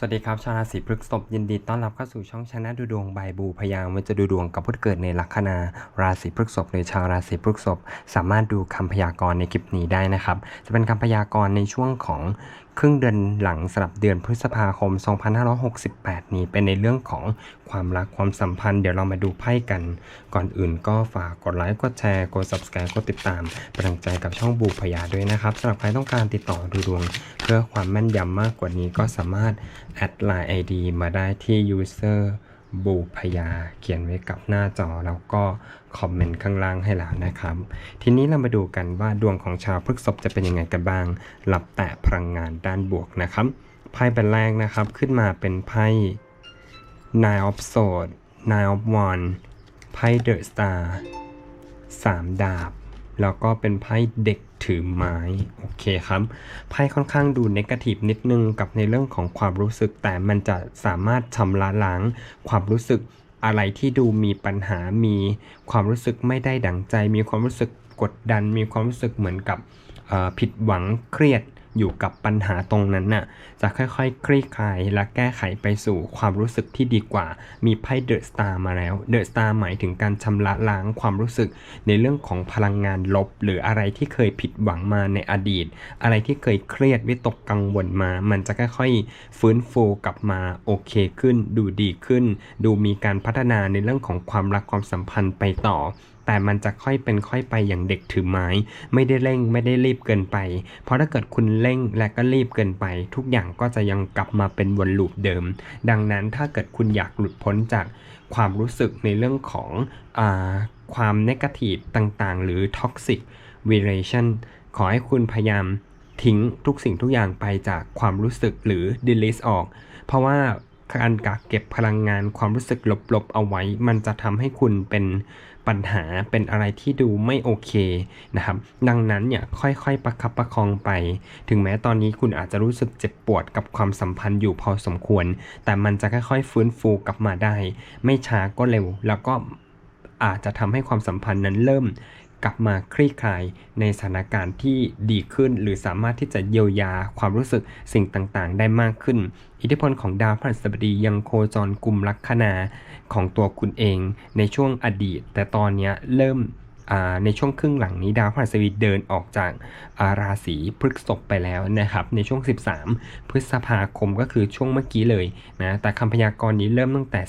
สวัสดีครับชาวราศีพฤษภยินดีต้อนรับเข้าสู่ช่องชนะดูดวงใบบูพยามวันจะดูดวงกับผู้เกิดในลัคนาราศีพฤษภหรือชาวราศีพฤษภสามารถดูคำพยากรณ์ในคลิปนี้ได้นะครับ จะเป็นคำพยากรณ์ในช่วงของ ครึ่งเดือนหลังสำหรับเดือนพฤษภาคม 2568 นี้เป็นในเรื่องของความรักความสัมพันธ์ เดี๋ยวเรามาดูไพ่กัน ก่อนอื่นก็ฝากกดไลค์กดแชร์กด subscribe กดติดตามเป็นกำลังใจกับช่องบูพยาด้วยนะครับสำหรับใครต้องการติดต่อดูดวง เพื่อความแม่นยำมากกว่านี้ก็สามารถแอดไลน์ ID มาได้ที่ user บูพยาเขียนไว้กับหน้าจอแล้วก็คอมเมนต์ข้างล่างให้แล้วนะครับ ทีนี้เรามาดูกันว่าดวงของชาวพฤกษภจะเป็นยังไงกันบ้าง หลับแตะพลังงานด้านบวกนะครับไพ่เป็นแรกนะครับขึ้นมาเป็นไพ่ Nine of Swords Nine of Wands ไพ่ The Star สามดาบ แล้วก็เป็นไพ่เด็ก ถือไม้โอเคครับไพ่ค่อนข้างดูนกาทีฟนิดนึงกับในเรื่องของความรู้สึก แต่มันจะสามารถชำระล้างความรู้สึกอะไรที่ดูมีปัญหามีความรู้สึกไม่ได้ดังใจ มีความรู้สึกกดดัน มีความรู้สึกเหมือนกับผิดหวังเครียด อยู่กับปัญหาตรงนั้นน่ะจะค่อยๆคลี่คลายและแก้ไขไปสู่ความรู้สึกที่ดีกว่า มีไพ่เดอะสตาร์มาแล้วเดอะสตาร์หมายถึงการชำระล้างความรู้สึก ในเรื่องของพลังงานลบ หรืออะไรที่เคยผิดหวังมาในอดีต อะไรที่เคยเครียดวิตกกังวลมา มันจะค่อยๆฟื้นฟูกลับมาโอเคขึ้น ดูดีขึ้น ดูมีการพัฒนาในเรื่องของความรักความสัมพันธ์ไปต่อ แต่มันจะค่อยเป็นค่อยไปอย่างเด็กถือไม้ ไม่ได้เร่งไม่ได้รีบเกินไป เพราะถ้าเกิดคุณเร่งและก็รีบเกินไป ทุกอย่างก็จะยังกลับมาเป็นวนลูปเดิม ดังนั้นถ้าเกิดคุณอยากหลุดพ้นจากความรู้สึกในเรื่องของอความนกาทีฟต่างๆ หรือ toxic relation ขอให้คุณพยายามทิ้งทุกสิ่งทุกอย่างไปจากความรู้สึกหรือ delete ออก เพราะว่าการกักเก็บพลังงานความรู้สึกลบๆเอาไว้ มันจะทำให้คุณเป็น ปัญหาเป็นอะไรที่ดูไม่โอเคนะครับ ดังนั้นเนี่ยค่อยๆประคับประคองไป ถึงแม้ตอนนี้คุณอาจจะรู้สึกเจ็บปวดกับความสัมพันธ์อยู่พอสมควร แต่มันจะค่อยๆฟื้นฟูกลับมาได้ ไม่ช้าก็เร็วแล้วก็อาจจะทำให้ความสัมพันธ์นั้นเริ่ม กลับมาคลี่คลายในสถานการณ์ที่ดีขึ้น หรือสามารถที่จะเยียวยาความรู้สึกสิ่งต่างๆ ได้มากขึ้น อิทธิพลของดาวพฤหัสบดียังโคจรกลุ่มลัคนาของตัวคุณเองในช่วงอดีต แต่ตอนนี้เริ่มในช่วงครึ่งหลังนี้ดาวพฤหัสบดีเดินออกจาการาศีพฤษภไปแล้วนะครับ ในช่วง 13 พฤษภาคมก็คือช่วงเมื่อกี้เลยนะแต่คำพยากรณ์นี้เริ่มตั้งแต่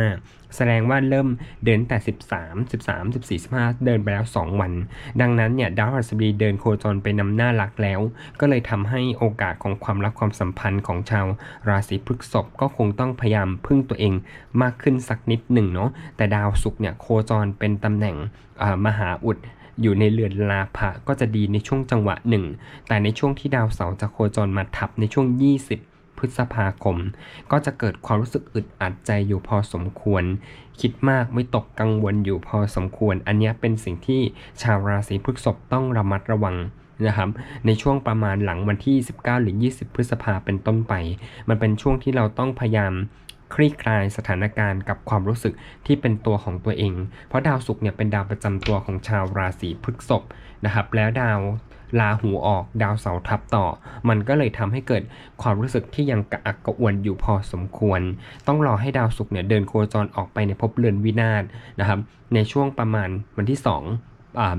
15 แสดงว่าเริ่มเดินแต่ 13 13 14 15 เดินไปแล้ว 2 วัน ดังนั้นเนี่ยดาวพฤหัสบดีเดินโคจรไปนำหน้ารักแล้ว ก็เลยทำให้โอกาสของความรักความสัมพันธ์ของชาวราศีพฤษภก็คงต้องพยายามพึ่งตัวเองมากขึ้นสักนิดหนึ่งเนาะแต่ดาวศุกร์เนี่ยโคจรเป็นตำแหน่งมหาอุดอยู่ในเรือนลาภะก็จะดีในช่วงจังหวะหนึ่งแต่ในช่วงที่ดาวเสาร์จะโคจรมาทับในช่วง 20 ฤษภาคม ก็จะเกิดความรู้สึกอึดอัดใจอยู่พอสมควร คิดมากไม่ตกกังวลอยู่พอสมควร อันนี้เป็นสิ่งที่ชาวราศีพฤษภต้องระมัดระวังนะครับในช่วงประมาณหลังวันที่ 19 หรือ 20 พฤษภาเป็นต้นไป มันเป็นช่วงที่เราต้องพยายามคลี่คลายสถานการณ์กับความรู้สึกที่เป็นตัวของตัวเอง เพราะดาวศุกร์เนี่ยเป็นดาวประจำตัวของชาวราศีพฤษภนะครับ แล้วดาว ลาหูออกดาวเสาทับต่อ มันก็เลยทำให้เกิดความรู้สึกที่ยังกระอักกระอ่วนอยู่พอสมควร ต้องรอให้ดาวศุกร์เนี่ยเดินโคจรออกไปในภพเรือนวินาศนะครับ ในช่วงประมาณวันที่2อ่า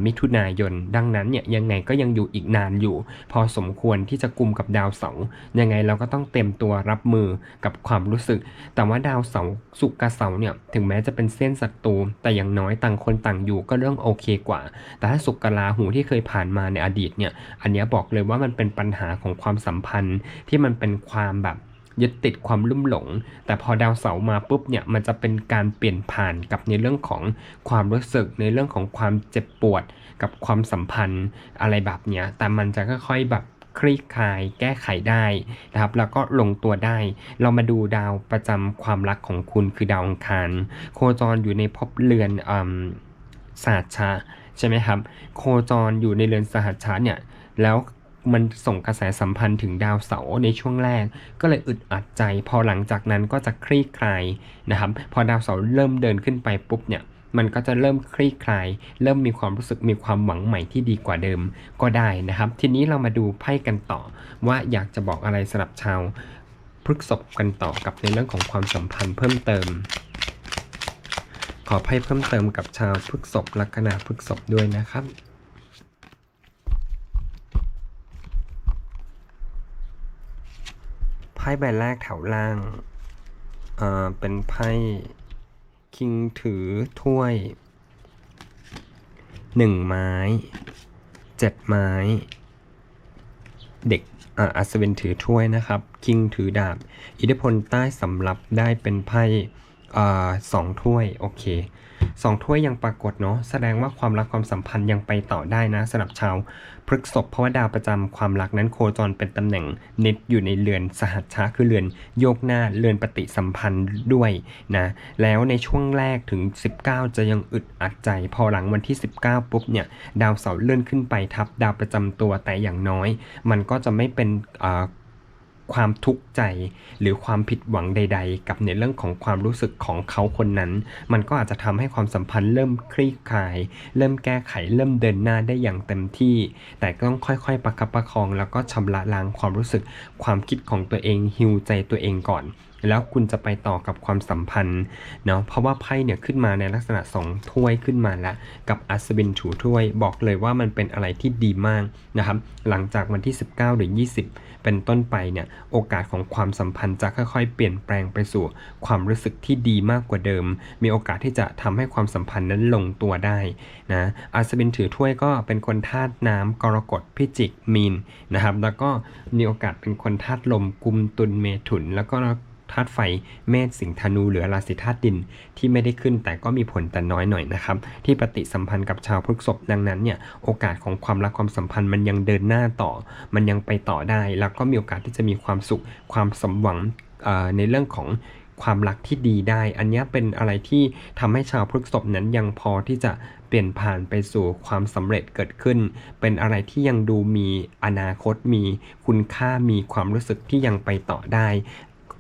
มิถุนายน ดังนั้นเนี่ยยังไงก็ยังอยู่อีกนานอยู่ พอสมควรที่จะกลุ่มกับดาวเสาร์ยังไงเราก็ต้องเต็มตัวรับมือกับความรู้สึก แต่ว่าดาวเสาร์สุกกับเสาร์เนี่ยถึงแม้จะเป็นเส้นศัตรูแต่อย่างน้อยต่างคนต่างอยู่ก็เรื่องโอเคกว่า แต่ถ้าสุกร์กับราหูที่เคยผ่านมาในอดีตเนี่ยอันนี้บอกเลยว่ามันเป็นปัญหาของความสัมพันธ์ที่มันเป็นความแบบ ยึดติดความลุ่มหลง แต่พอดาวเสาร์มาปุ๊บเนี่ยมันจะเป็นการเปลี่ยนผ่านกับในเรื่องของความรู้สึกในเรื่องของความเจ็บปวด กับความสัมพันธ์อะไรแบบเนี้ยแต่มันจะค่อยๆแบบคลี่คลายแก้ไขได้นะครับ แล้วก็ลงตัวได้ เรามาดูดาวประจำความรักของคุณคือดาวอังคาร โคจรอยู่ในภพเรือนอืมสหัชชะใช่ไหมครับ โคจรอยู่ในเรือนสหัชชะเนี่ยแล้ว มันส่งกระแสสัมพันธ์ถึงดาวเสาร์ในช่วงแรก ก็เลยอึดอัดใจ พอหลังจากนั้นก็จะคลี่คลายนะครับ พอดาวเสาร์เริ่มเดินขึ้นไปปุ๊บเนี่ยมันก็จะเริ่มคลี่คลาย เริ่มมีความรู้สึกมีความหวังใหม่ที่ดีกว่าเดิมก็ได้นะครับ ทีนี้เรามาดูไพ่กันต่อ ว่าอยากจะบอกอะไรสำหรับชาวพฤกษบกันต่อกับในเรื่องของความสัมพันธ์เพิ่มเติม ขอไพ่เพิ่มเติมกับชาวพฤกษบลัคนาพฤกษบด้วยนะครับ พ่ใบแรกแถวล่างเอ่อเป็นไพ่คิงถือถ้วยหนึ่งไม้เจ็ดไม้ เด็กอ่าอัศวินถือถ้วยนะครับ คิงถือดาบ อิทธิพลใต้สำรับได้เป็นไพ่อ่าสองถ้วย โอเค สองถ้วยยังปรากฏเนาะแสดงว่าความรักความสัมพันธ์ยังไปต่อได้นะสำหรับชาวพฤกษภเพราะว่าดาวประจำความรักนั้นโคจรเป็นตำแหน่งเน็ตอยู่ในเรือนสหัชชะคือเรือนโยกหน้าเรือนปฏิสัมพันธ์ด้วยนะแล้วในช่วงแรกถึง 19 จะยังอึดอัดใจ พอหลังวันที่ 19 ปุ๊บเนี่ยดาวเสาร์เลื่อนขึ้นไปทับดาวประจำตัวแต่อย่างน้อย มันก็จะไม่เป็นอ่า ความทุกข์ใจ หรือความผิดหวังใด ๆ กับในเรื่องของความรู้สึกของเขาคนนั้น มันก็อาจจะทำให้ความสัมพันธ์เริ่มคลี่คลาย เริ่มแก้ไขเริ่มเดินหน้าได้อย่างเต็มที่ แต่ก็ต้องค่อยๆประคับประคอง แล้วก็ชำระล้างความรู้สึก ความคิดของตัวเองฮิวใจตัวเองก่อน แล้วคุณจะไปต่อกับความสัมพันธ์เนาะเพราะว่าไพ่เนี่ยขึ้นมาในลักษณะสองถ้วยขึ้นมาแล้ว กับอัศวินถูถ้วย บอกเลยว่ามันเป็นอะไรที่ดีมากนะครับหลังจากวันที่ 19 หรือ 20 เป็นต้นไปเนี่ยโอกาสของความสัมพันธ์จะค่อยๆ เปลี่ยนแปลงไปสู่ความรู้สึกที่ดีมากกว่าเดิม มีโอกาสที่จะทำให้ความสัมพันธ์นั้นลงตัวได้นะอัศวินถือถ้วยก็เป็นคนธาตุน้ำกรกฎพิจิกมีนนะครับแล้วก็มีโอกาสเป็นคนธาตุลมกุมตุลเมถุนแล้วก็ ธาตุไฟ เมษสิงธนูหรือราศีธาตุดินที่ไม่ได้ขึ้นแต่ก็มีผลแต่น้อยหน่อยนะครับที่ปฏิสัมพันธ์กับชาวพฤษภดังนั้นเนี่ยโอกาสของความรักความสัมพันธ์มันยังเดินหน้าต่อ มันยังไปต่อได้ แล้วก็มีโอกาสที่จะมีความสุขความสมหวังในเรื่องของความรักที่ดีได้ อันนี้เป็นอะไรที่ทำให้ชาวพฤษภนั้นยังพอที่จะเปลี่ยนผ่านไปสู่ความสำเร็จเกิดขึ้น เป็นอะไรที่ยังดูมีอนาคตมีคุณค่ามีความรู้สึกที่ยังไปต่อได้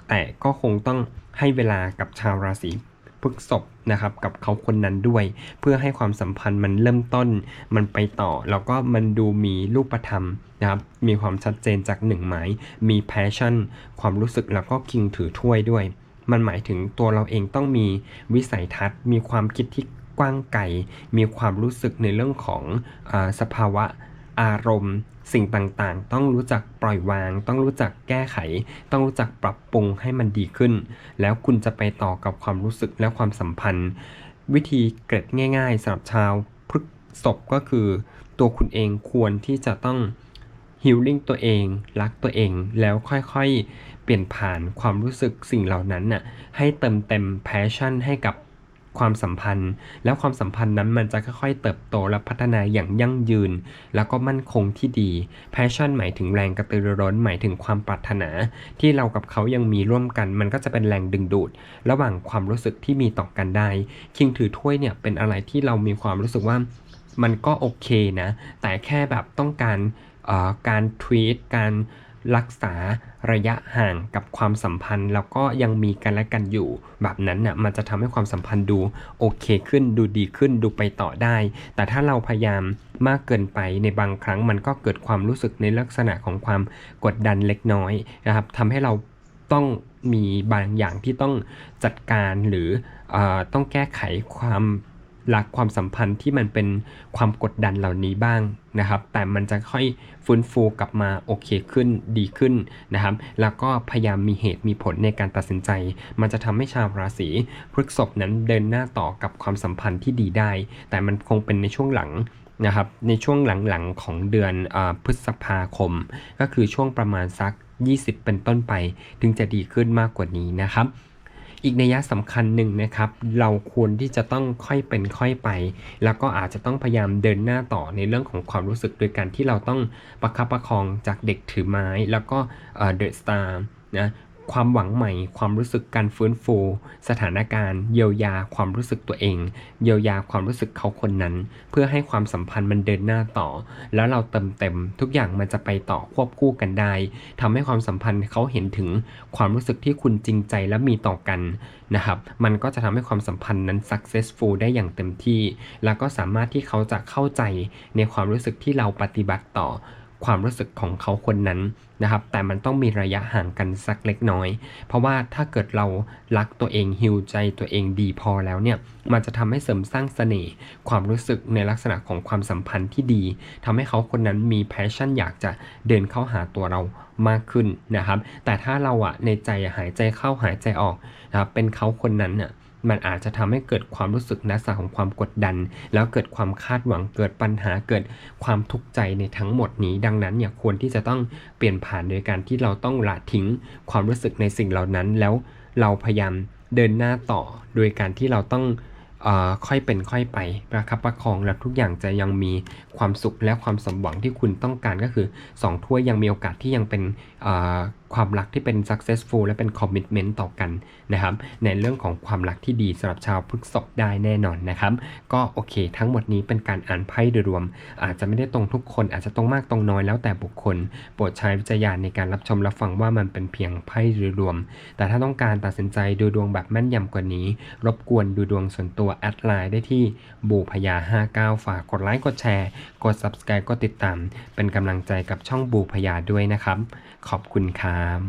แต่ก็คงต้องให้เวลากับชาวราศีพฤกษภนะครับกับเขาคนนั้นด้วย เพื่อให้ความสัมพันธ์มันเริ่มต้นมันไปต่อ แล้วก็มันดูมีรูปธรรมนะครับมีความชัดเจนจากหนึ่งหมายมีแพชชั่น ความรู้สึกแล้วก็คิงถือถ้วยด้วย มันหมายถึงตัวเราเองต้องมีวิสัยทัศน์ มีความคิดที่กว้างไกลมีความรู้สึกในเรื่องของอาสภาวะอารมณ์ สิ่งต่างๆ ต้องรู้จักปล่อยวาง ต้องรู้จักแก้ไข ต้องรู้จักปรับปรุงให้มันดีขึ้น แล้วคุณจะไปต่อกับความรู้สึกและความสัมพันธ์ วิธีเกร็ดง่าย ๆสำหรับชาวพฤกษภก็คือ ตัวคุณเองควรที่จะต้องฮิลลิ่งตัวเอง รักตัวเองแล้วค่อยๆ เปลี่ยนผ่านความรู้สึกสิ่งเหล่านั้นน่ะให้เติมเต็มแพชชั่นให้กับ ความสัมพันธ์ แล้วความสัมพันธ์นั้นมันจะค่อยๆเติบโตและพัฒนาอย่างยั่งยืน แล้วก็มั่นคงที่ดี passion หมายถึงแรงกระตือรือร้นหมายถึงความปรารถนา ที่เรากับเขายังมีร่วมกัน มันก็จะเป็นแรงดึงดูด ระหว่างความรู้สึกที่มีต่อกันได้ คิงถือถ้วยเนี่ยเป็นอะไรที่เรามีความรู้สึกว่ามันก็โอเคนะ แต่แค่แบบต้องการ การทวีตการรักษาระยะห่างกับความสัมพันธ์ แล้วก็ยังมีกันและกันอยู่ แบบนั้นน่ะมันจะทำให้ความสัมพันธ์ดูโอเคขึ้นดูดีขึ้นดูไปต่อได้ แต่ถ้าเราพยายามมากเกินไปในบางครั้งมันก็เกิดความรู้สึกในลักษณะของความกดดันเล็กน้อยนะครับทำให้เราต้องมีบางอย่างที่ต้องจัดการหรือเออต้องแก้ไขความ รักความสัมพันธ์ที่มันเป็นความกดดันเหล่านี้บ้างนะครับ แต่มันจะค่อยฟื้นฟูกลับมาโอเคขึ้นดีขึ้นนะครับ แล้วก็พยายามมีเหตุมีผลในการตัดสินใจ มันจะทำให้ชาวราศีพฤษภนั้นเดินหน้าต่อกับความสัมพันธ์ที่ดีได้ แต่มันคงเป็นในช่วงหลังนะครับในช่วงหลังๆของเดือนอพฤษภาคม ก็คือช่วงประมาณสัก 20 เป็นต้นไป ถึงจะดีขึ้นมากกว่านี้นะครับ อีกนัยะสำคัญหนึ่งนะครับ เราควรที่จะต้องค่อยเป็นค่อยไป แล้วก็อาจจะต้องพยายามเดินหน้าต่อในเรื่องของความรู้สึกโดยการที่เราต้องประคับประคองจากเด็กถือไม้ แล้วก็เดอะสตาร์นะ ความหวังใหม่ ความรู้สึกการฟื้นฟู สถานการณ์ เยียวยาความรู้สึกตัวเอง เยียวยาความรู้สึกเขาคนนั้น เพื่อให้ความสัมพันธ์มันเดินหน้าต่อ แล้วเราเติมเต็ม ทุกอย่างมันจะไปต่อควบคู่กันได้ทำให้ความสัมพันธ์เขาเห็นถึงความรู้สึกที่คุณจริงใจและมีต่อกันนะครับ มันก็จะทำให้ความสัมพันธ์นั้น successful ได้อย่างเต็มที่ แล้วก็สามารถที่เขาจะเข้าใจในความรู้สึกที่เราปฏิบัติต่อ ความรู้สึกของเขาคนนั้นนะครับ แต่มันต้องมีระยะห่างกันสักเล็กน้อย เพราะว่าถ้าเกิดเรารักตัวเองฮิวใจตัวเองดีพอแล้วเนี่ย มันจะทำให้เสริมสร้างเสน่ห์ความรู้สึกในลักษณะของความสัมพันธ์ที่ดีทำให้เขาคนนั้นมีแพชชั่นอยากจะเดินเข้าหาตัวเรามากขึ้นนะครับ แต่ถ้าเราอะในใจหายใจเข้าหายใจออกนะครับเป็นเขาคนนั้นน่ะ มันอาจจะทำให้เกิดความรู้สึกลักษณะของความกดดัน แล้วเกิดความคาดหวังเกิดปัญหาเกิดความทุกข์ใจในทั้งหมดนี้ ดังนั้นเนี่ยควรที่จะต้องเปลี่ยนผ่านโดยการที่เราต้องละทิ้งความรู้สึกในสิ่งเหล่านั้น แล้วเราพยายามเดินหน้าต่อ โดยการที่เราต้องออค่อยเป็นค่อยไปประคับประคองและทุกอย่างจะยังมีความสุขและความสมหวังที่คุณต้องการก็คือสองถ้วยยังมีโอกาสที่ยังเป็น ความรักที่เป็น successful และเป็น commitment ต่อกันนะครับ ในเรื่องของความรักที่ดีสำหรับชาวพฤกษภได้แน่นอนนะครับ ก็โอเค ทั้งหมดนี้เป็นการอ่านไพ่โดยรวม อาจจะไม่ได้ตรงทุกคนอาจจะตรงมากตรงน้อยแล้วแต่บุคคล โปรดใช้วิจารณาณในการรับชมรับฟังว่ามันเป็นเพียงไพ่โดยรวม แต่ถ้าต้องการตัดสินใจดูดวงแบบแม่นยำกว่านี้ รบกวนดูดวงส่วนตัวแอดไลน์ได้ที่บูพยา59 ฝากกดไลค์กดแชร์ กด subscribe กดติดตาม เป็นกำลังใจกับช่องบูพยาด้วยนะครับ ขอบคุณครับ